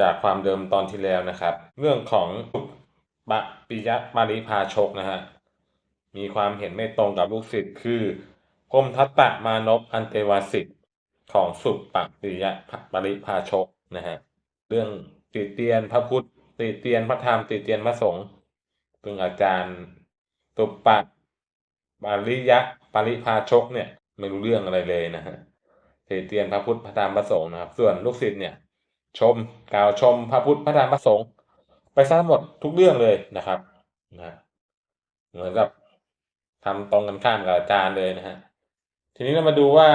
จากความเดิมตอนที่แล้วนะครับ เรื่องของปะปิยะปาริพาชกนะฮะมีความเห็นไม่ตรงกับลูกศิษย์คือกรมทัตตะมานพอันเตวาสิทธิ์ของสุปะปิยะปาริพาชกนะฮะเรื่องติเตียนพระพุทธติเตียนพระธรรมติเตียนพระสงฆ์ซึ่งอาจารย์สุปะปาริยะปาริพาชกเนี่ยไม่รู้เรื่องอะไรเลยนะฮะติเตียนพระพุทธพระธรรมพระสงฆ์นะครับ ส่วนลูกศิษย์เนี่ย ชมกล่าวชมพระพุทธพระธรรมพระสงฆ์ไปซะหมดทุกเรื่องเลยนะครับนะเหมือนกับทำตรงกันข้ามกับอาจารย์เลยนะฮะทีนี้เรามาดูว่า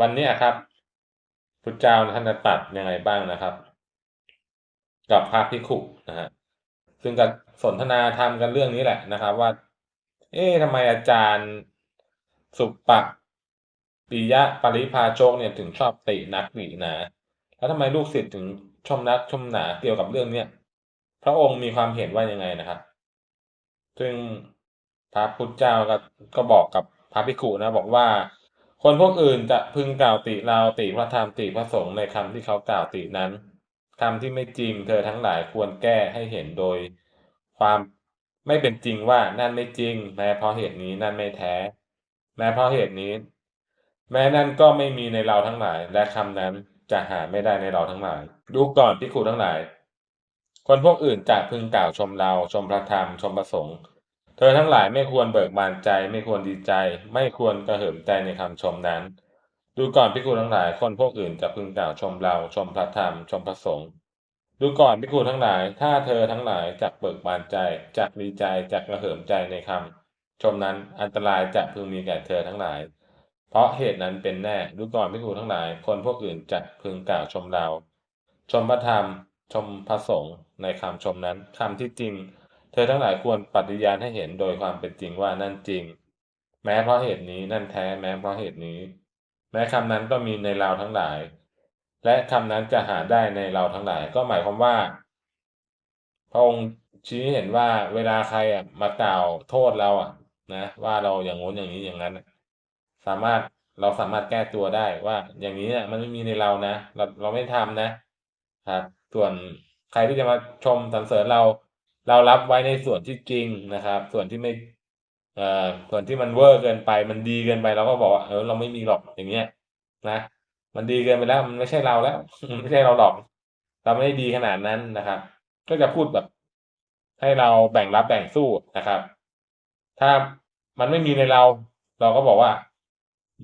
วันนี้ครับพุทธเจ้าท่านจะตัดยังไงบ้างนะครับ กับพระภิกขุนะฮะซึ่งก็สนทนาธรรมกันเรื่องนี้แหละนะครับ ว่า เอ๊ะทำไมอาจารย์สุปะปิยะปริพาโชคเนี่ยถึงชอบตินักติหนา แล้วทำไมลูกศิษย์ถึงชมนักชมหนาเกี่ยวกับเรื่องเนี้ยพระองค์มีความเห็นว่ายังไงนะครับ ซึ่งพระพุทธเจ้าก็ก็บอกกับพระภิกขุนะ บอกว่า คนพวกอื่นจะพึงกล่าวติเราติพระธรรมติพระสงฆ์ในคำที่เขากล่าวตินั้นคำที่ไม่จริง เธอทั้งหลายควรแก้ให้เห็นโดย ความไม่เป็นจริงว่านั่นไม่จริงแม้เพราะเหตุนี้นั่นไม่แท้ แม้เพราะเหตุนี้ แม้นั่นก็ไม่มีในเราทั้งหลายและคำนั้น จะหาไม่ได้ในเราทั้งหลาย ดูก่อนพิคูทั้งหลาย คนพวกอื่นจะพึงกล่าวชมเรา ชมพระธรรม ชมพระสงฆ์เธอทั้งหลายไม่ควรเบิกบานใจ ไม่ควรดีใจ ไม่ควรกระเหิมใจในคำชมนั้น ดูก่อนพิคูทั้งหลาย คนพวกอื่นจะพึงกล่าวชมเรา ชมพระธรรม ชมพระสงฆ์ดูก่อนพิคูทั้งหลาย ถ้าเธอทั้งหลายจักเบิกบานใจจักดีใจจักกระเหิมใจในคำชมนั้นอันตรายจะพึงมีแก่เธอทั้งหลาย เพราะเหตุนั้นเป็นแน่ดูก่อนพิคูทั้งหลาย คนพวกอื่นจะพึงกล่าวชมเรา ชมพระธรรม ชมพระสงฆ์ในคำชมนั้นคำที่จริง เธอทั้งหลายควรปฏิญาณให้เห็นโดยความเป็นจริงว่านั่นจริง แม้เพราะเหตุนี้นั่นแท้แม้เพราะเหตุนี้ แม้คำนั้นก็มีในเราทั้งหลาย และคำนั้นจะหาได้ในเราทั้งหลาย ก็หมายความว่า พระองค์ชี้เห็นว่าเวลาใครอะมากล่าวโทษเราอะ นะ ว่าเราอย่างงู้นอย่างนี้อย่างนั้น สามารถเราสามารถแก้ตัวได้ว่าอย่างนี้เนี่ยมันไม่มีในเรานะเราเราไม่ทำนะครับ ส่วนใครที่จะมาชมสรรเสริญเรา เรารับไว้ในส่วนที่จริงนะครับ ส่วนที่ไม่เอ่อส่วนที่มันเวอร์เกินไป มันดีเกินไปเราก็บอกว่าเออเราไม่มีหรอกอย่างเงี้ยนะมันดีเกินไปแล้ว มันไม่ใช่เราแล้วมันไม่ใช่เราหรอก เราไม่ได้ดีขนาดนั้นนะครับ ก็จะพูดแบบ ให้เราแบ่งรับแบ่งสู้นะครับ ถ้ามันไม่มีในเรา เราก็บอกว่า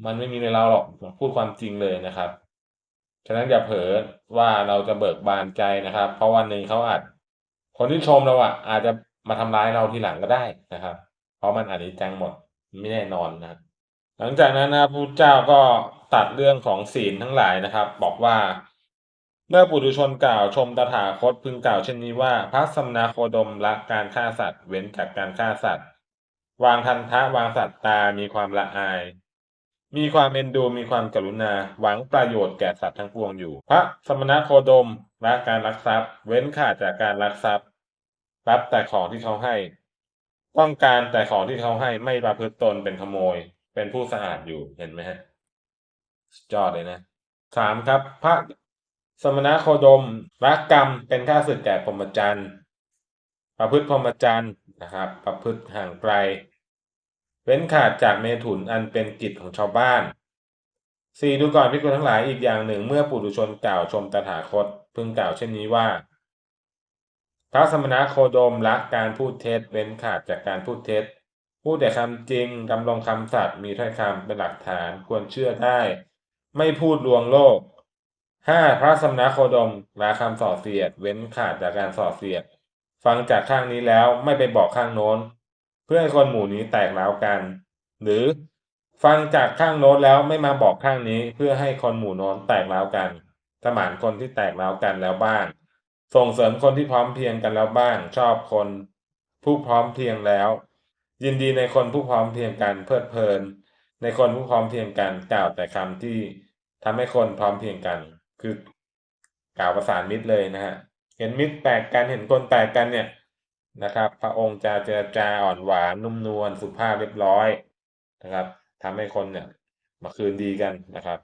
มันไม่มีในเราหรอกพูดความจริงเลยนะครับ ฉะนั้นอย่าเผลอว่าเราจะเบิกบานใจนะครับ เพราะวันหนึ่งเขาอาจ คนที่ชมเราอะ อาจจะมาทำร้ายเราทีหลังก็ได้นะครับ เพราะมันอาจจะจังหมดไม่แน่นอนนะครับหลังจากนั้นนะพระเจ้าก็ตัดเรื่องของศีลทั้งหลายนะครับ บอกว่าเมื่อปุถุชนกล่าวชมตถาคตพึงกล่าวเช่นนี้ว่า พระสมณโคดมละการฆ่าสัตว์ เว้นจากการฆ่าสัตว์ วางทันทะวางสัตว์ตามีความละอาย มีความเอ็นดูมีความกรุณา หวังประโยชน์แก่สัตว์ทั้งปวงอยู่ พระสมณโคดมละการลักทรัพย์ เว้นขาดจากการลักทรัพย์ รับแต่ของที่เขาให้ ต้องการแต่ของที่เขาให้ไม่ประพฤติตนเป็นขโมย เป็นผู้สะอาดอยู่เห็นไหมฮะสุดยอดเลยนะสามครับ พระสมณโคดมละกรรมเป็นค่าศึกแก่พรหมจรรย์ประพฤติพรหมจรรย์นะครับ ประพฤติห่างไกล เว้นขาดจากเมถุนอันเป็นกิจของชาวบ้านสี่ดูก่อนพิกุลทั้งหลายอีกอย่างหนึ่งเมื่อปุถุชนกล่าวชมตถาคต พึงกล่าวเช่นนี้ว่า พระสมณโคดมละการพูดเท็จเว้นขาดจากการพูดเท็จ พูดแต่คำจริงดำรงคำสัตย์มีถ้อยคำเป็นหลักฐานควรเชื่อได้ ไม่พูดลวงโลกห้าพระสมณโคดมละคำส่อเสียด เว้นขาดจากการส่อเสียด ฟังจากข้างนี้แล้วไม่ไปบอกข้างโน้น เพื่อให้คนหมู่นี้แตกร้าวกัน หรือฟังจากข้างโน้นแล้วไม่มาบอกข้างนี้ เพื่อให้คนหมู่โน้นแตกร้าวกันสมานคนที่แตกร้าวกันแล้วบ้าง ส่งเสริมคนที่พร้อมเพียงกันแล้วบ้าง ชอบคน ผู้พร้อมเพียงแล้ว ยินดีในคนผู้พร้อมเพียงกันเพลิดเพลิน ในคนผู้พร้อมเพียงกันกล่าวแต่คำที่ทำให้คนพร้อมเพียงกัน คือกล่าวประสานมิตรเลยนะฮะเห็นมิตรแตกกันเห็นคนแตกกันเนี่ย นะครับ พระองค์จะเจรจาอ่อนหวานนุ่มนวลสุภาพเรียบร้อยนะครับทำให้คนเนี่ยมาคืนดีกันนะครับ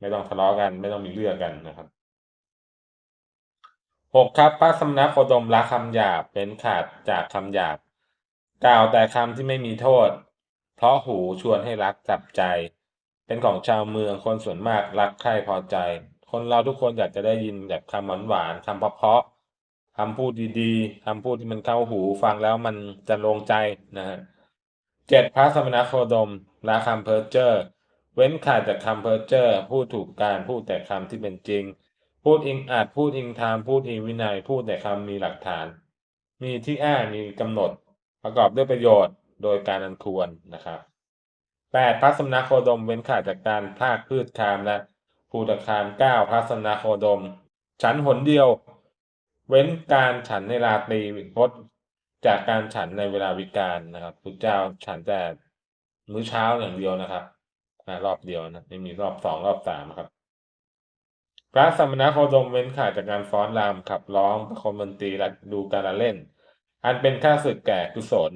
ไม่ต้องทะเลาะกันไม่ต้องมีเรื่องกันนะครับหกครับพระสมณโคดมละคำหยาบเป็นขาดจากคำหยาบ กล่าวแต่คำที่ไม่มีโทษ เพราะหูชวนให้รักจับใจ เป็นของชาวเมืองคนส่วนมากรักใคร่พอใจ คนเราทุกคนอยากจะได้ยินแบบคำหวานหวานคำเพราะ คำพูดดีๆคำพูดที่มันเข้าหูฟังแล้วมันจะลงใจนะฮะเจ็ดพระสมณโคดมละคำเพ้อเจ้อเว้นขาดจากคำเพ้อเจ้อพูดถูกการพูดแต่คำที่เป็นจริง พูดอิงอาจพูดอิงธรรมพูดอิงวินัย พูดแต่คำมีหลักฐาน มีที่อ้างมีกำหนด ประกอบด้วยประโยชน์โดยการอันควรนะครับแปดพระสมณโคดมเว้นขาดจากการพากพืชคามและภูตคามเก้าพระสมณโคดมฉันหนเดียว เว้นการฉันในราตรีพดจากการฉันในเวลาวิกาลนะครับพุทธเจ้าฉันแต่มื้อเช้าอย่างเดียวนะครับรอบเดียวนะไม่มีรอบสองรอบสามครับ พระสมณโคดมเว้นขาดจากการฟ้อนรำขับร้องประคมดนตรีและดูการละเล่น อันเป็นค่าศึกแก่กุศล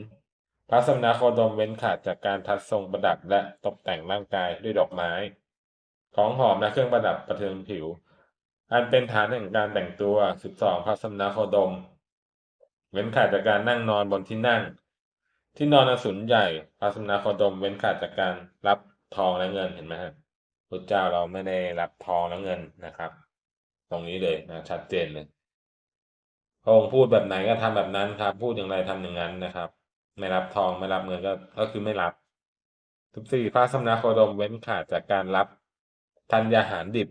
พระสมณโคดมเว้นขาดจากการทัดทรงประดับและตกแต่งร่างกายด้วยดอกไม้ ของหอมและเครื่องประดับประเทิงผิว อันเป็นฐานแห่งการแต่งตัว12พระสมณโคดม เว้นขาดจากการนั่งนอนบนที่นั่ง ที่นอนอสุนใหญ่พระสมณโคดม เว้นขาดจากการรับทองและเงินเห็นไหมครับพระเจ้าเราไม่ได้รับทองและเงินนะครับ ตรงนี้เลยนะชัดเจนเลยพระองค์พูดแบบไหนก็ทำแบบนั้นครับ พูดอย่างไรทำอย่างนั้นนะครับ ไม่รับทองไม่รับเงินก็ก็คือไม่รับสิบสี่พระสมณโคดมเว้นขาดจากการรับธัญญาหารดิบ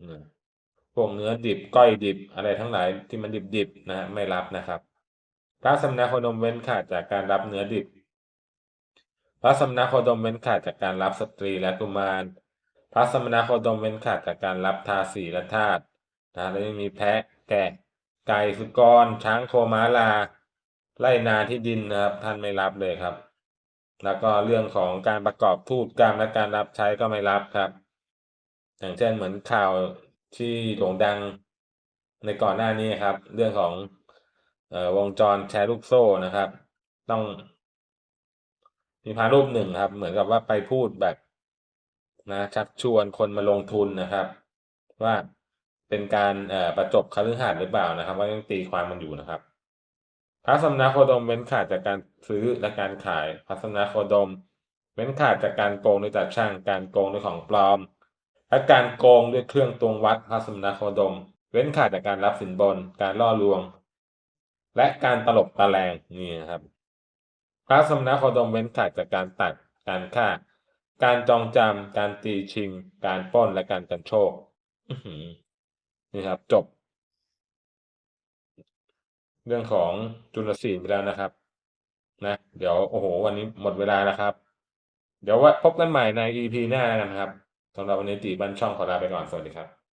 อืม วกเนื้อดิบก้อยดิบอะไรทั้งหลายที่มันดิบดิบๆนะฮะไม่รับนะครับพระสมณโคดมเว้นขาดจากการรับเนื้อดิบ พระสมณโคดมเว้นขาดจากการรับสตรีและกุมาร พระสมณโคดมเว้นขาดจากการรับทาสีและทาสนะแล้วยังมีแพะแกะไก่สุกร ช้างโคม้าลาไร่นาที่ดินนะครับท่านไม่รับเลยครับ แล้วก็เรื่องของการประกอบทูตกรรมและการรับใช้ก็ไม่รับครับ อย่างเช่นเหมือนข่าว ที่โด่งดังในก่อนหน้านี้ครับ เรื่องของเอ่อวงจรแชร์ลูกโซ่นะครับ ต้อง มีพระรูปหนึ่งครับ เหมือนกับว่าไปพูดแบบนะชักชวนคนมาลงทุนนะครับ ว่าเป็นการเอ่อประจบคฤหาสน์หรือเปล่านะครับ ว่ายังตีความมันอยู่นะครับพระสมณโคดมเว้นขาดจากการซื้อและการขายพระสมณโคดม เว้นขาดจากการโกงด้วยตาช่างการโกงด้วยของปลอม และการโกงด้วยเครื่องตวงวัดพระสมณโคดม เว้นขาดจากการรับสินบน การล่อลวง และการตลบตะแลงนี่นะครับ พระสมณโคดมเว้นขาดจากการตัด การฆ่า การจองจำการตีชิง การป้นและการกันโชคนี่ครับ จบ เรื่องของจุลศีลไปแล้วนะครับ นะ เดี๋ยวโอ้โห วันนี้หมดเวลาแล้วครับ เดี๋ยวว่าพบกันใหม่ใน EP หน้าแล้วกันครับ สำหรับวันนี้ตีบันช่องขอลาไปก่อน สวัสดีครับ